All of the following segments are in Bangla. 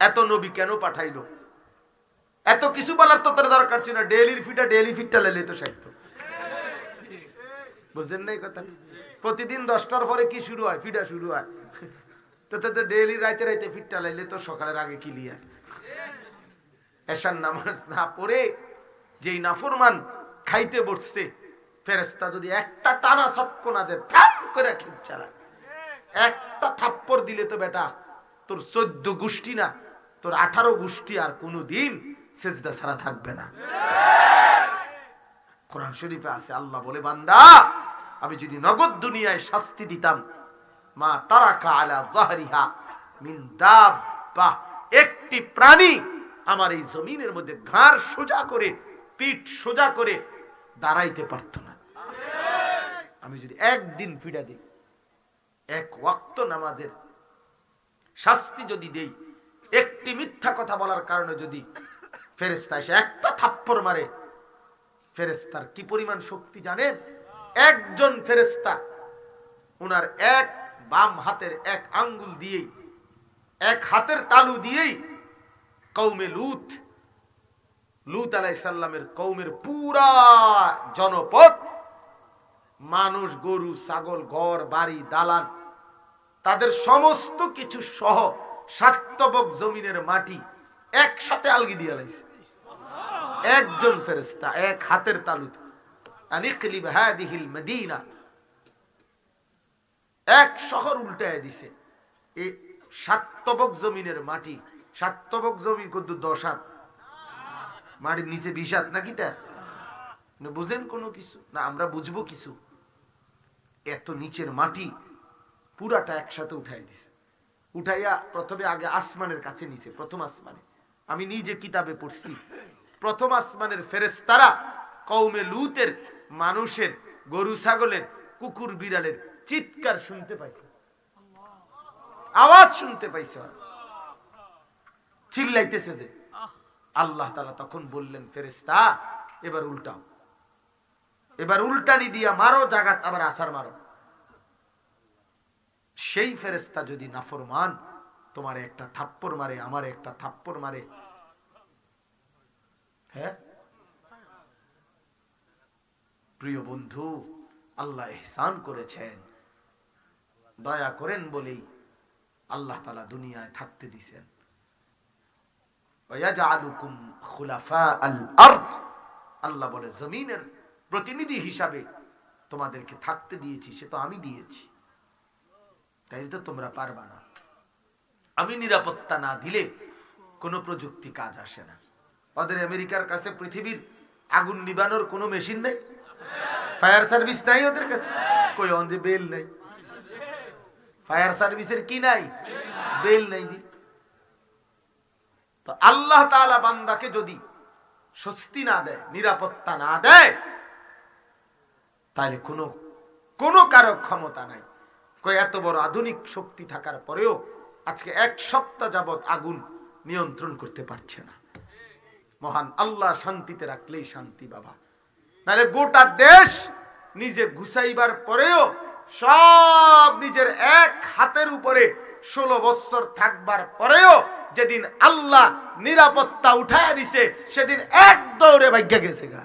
এত নবী কেন পাঠাইলো? এত কিছু বলার তো তোর দরকার ছিল না। ডেলির ফিটা ডেলি ফিটটা লেলে তো সাহিত্য বুঝলেন না এই কথা? প্রতিদিন দশটার পরে কি শুরু হয়? ফিডা শুরু হয়। একটা টানা সক্ক না দেয় থাপ করে খিপচারা একটা থাপ্পড় দিলে তো বেটা তোর চোদ্দ গোষ্ঠী না তোর আঠারো গোষ্ঠী আর কোনো দিন সেজদা ছাড়া থাকবে না। কোরআন শরীফে আছে, আল্লাহ বলে, বান্দা, আমি যদি নগদ দুনিয়ায় শাস্তি দিতাম, মা তারাকা আলা জাহরিহা মিন দাব্বা, একটি প্রাণী আমার এই জমিনের মধ্যে ঘাড় সোজা করে, পিঠ সোজা করে দাঁড়াইতে পারত না। আমি যদি একদিন ফিডা দিই, এক ওয়াক্ত নামাজের শাস্তি যদি দেই একটি মিথ্যা কথা বলার কারণে যদি ফেরেস্তা এসে একটা থাপ্পড় মারে ফেরেস্তার কি পরিমাণ শক্তি জানেন একজন ফেরেস্তা ওনার এক বাম হাতের এক আঙ্গুল দিয়েই, এক হাতের তালু দিয়েই কৌমে লুত লুত আলাইসাল্লামের কৌমের পুরা জনপদ মানুষ, গরু, ছাগল, ঘর, বাড়ি, দালান, তাদের সমস্ত কিছু সহ সার্থবক জমিনের মাটি একসাথে আলগি দিয়ে লাইছে। একজন ফেরেস্তা এক হাতের এক শহর উল্টায় দিছে। এই জমিনের মাটি সাতবক জমিন কত দশ হাত। মাটির নিচে বিশ হাত নাকি তা? বুঝেন কোনো কিছু? না, আমরা বুঝব কিছু। এত নিচের মাটি পুরাটা একসাথে উঠাই দিছে। উঠাইয়া প্রথমে আগে আসমানের কাছে নিছে, প্রথম আসমানে। আমি নিজে কিতাবে পড়ছি। প্রথম আসমানের ফেরেস্তারা কৌমে লুতের মানুষের, গরু ছাগলের, কুকুর বিড়ালের চিৎকার শুনতে পাইছে। আওয়াজ শুনতে পাইছে চিল্লাইতেছে যে, আল্লাহ তালা তখন বললেন ফেরেস্তা এবার উল্টাও। এবার উল্টানি দিয়া মারো, জাগাত আবার আসার মারো। সেই ফেরেস্তা যদি নাফরমান, তোমার একটা থাপ্পড় মারে, আমার একটা থাপ্পড় মারে। হ্যাঁ? প্রিয় বন্ধু, আল্লাহ এহসান করেছেন। দয়া করেন বলেই আল্লাহ তালা দুনিয়ায় থাকতে দিছেন। আল্লাহ বলে, জমিনের প্রতিনিধি হিসাবে তোমাদেরকে থাকতে দিয়েছি, সে তো আমি দিয়েছি। তাই তো তোমরা পারবা না। আমি নিরাপত্তা না দিলে কোনো প্রযুক্তি কাজ আসে না। ওদের আমেরিকার কাছে পৃথিবীর আগুন নিবানোর কোনো মেশিন নেই? ফায়ার সার্ভিস নাই ওদের কাছে? কই, অন যে বেল নেই? ফায়ার সার্ভিসের কি নাই? বেল নাই তো আল্লাহ তাআলা বান্দাকে যদি স্বস্তি না দেয়, নিরাপত্তা না দেয়, তাহলে কোনো কোনো কারও ক্ষমতা নাই। কই, এত বড় আধুনিক শক্তি থাকার পরেও আজকে এক সপ্তাহ যাবত আগুন নিয়ন্ত্রণ করতে পারছে না। মহান আল্লাহ শান্তিতে রাখলেই শান্তি, বাবা। নাহলে গোটা দেশ নিজে ঘুষাইবার পরেও সব নিজের এক হাতের উপরে ষোলো বছর থাকবার পরেও যেদিন আল্লাহ নিরাপত্তা উঠায় দিছে, সেদিন এক দৌড়ে ভাগ্য গেছে গা।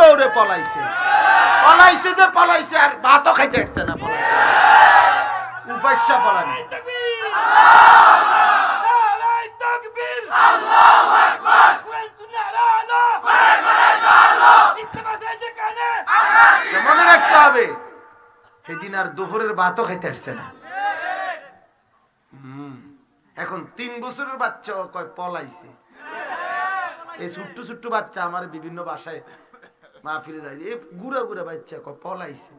দৌড়ে পলাইছে। পলাইছে যে পলাইছে আর ভাতও খাইতে আসছে না পলাইছে উপাস্যা পলানি। মনে রাখতে হবে সেদিন আর দুপুরের ভাতও খাইতে আসছে না। হুম, এখন তিন বছরের বাচ্চা কয় পলাইছে। এই ছোট্ট ছোট্ট বাচ্চা আমার বিভিন্ন বাসায় মা ফিরে যায়, এ গুড়া গুড়া বাচ্চা কয় পলাইছে।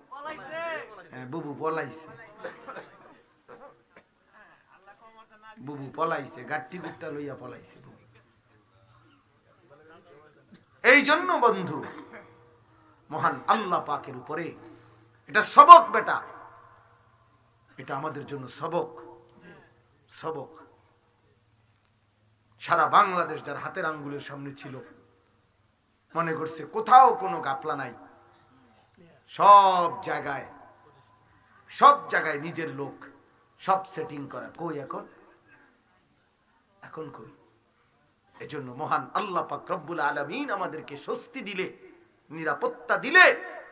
হ্যাঁ বুবু পলাইছে। বুবু পলাইছে গাঠি গুট্টা লইয়া পলাইছে। এই জন্য বন্ধু, মহান আল্লাহ পাকের উপরে এটা সবক বেটা। এটা আমাদের জন্য সবক। সবক। সারা বাংলাদেশ যার হাতের আঙ্গুলের সামনে ছিল। মনে করছে, কোথাও কোনো গাপলা নাই। সব জায়গায় সব জায়গায় নিজের লোক, সব সেটিং করা। কই এখন? এখন কই? এজন্য মহান আল্লাহ পাক রব্বুল আলামিন আমাদেরকে স্বস্তি দিলে, নিরাপত্তা দিলে,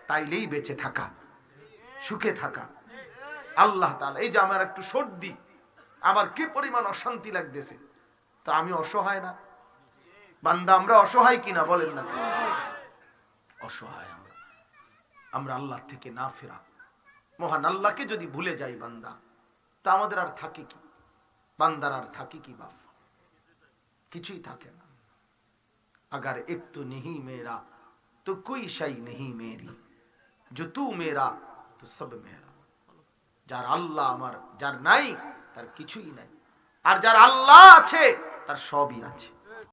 তাইলেই বেঁচে থাকা, সুখে থাকা। আল্লাহ তাআলা, এই যে আমার একটু সর্দি, আমার কি পরিমাণ অশান্তি লাগতেছে, তা আমি অসহায় না। বান্দা, আমরা অসহায় কিনা বলেন না। অসহায় আমরা। আমরা আল্লাহ থেকে না ফেরা। মহান আল্লাহকে যদি ভুলে যাই বান্দা, তা আমাদের আর থাকে কি? বান্দার আর থাকে কি বাপ? কিছুই থাকে না। আগার এক তো নেহি মেয়েরা তো কই সাই নেহি মেয়েরি যতু মেয়েরা তো সব মেয়েরা যার আল্লাহ আমার, যার নাই, তার কিছুই নাই। আর যার আল্লাহ আছে, তার সবই আছে।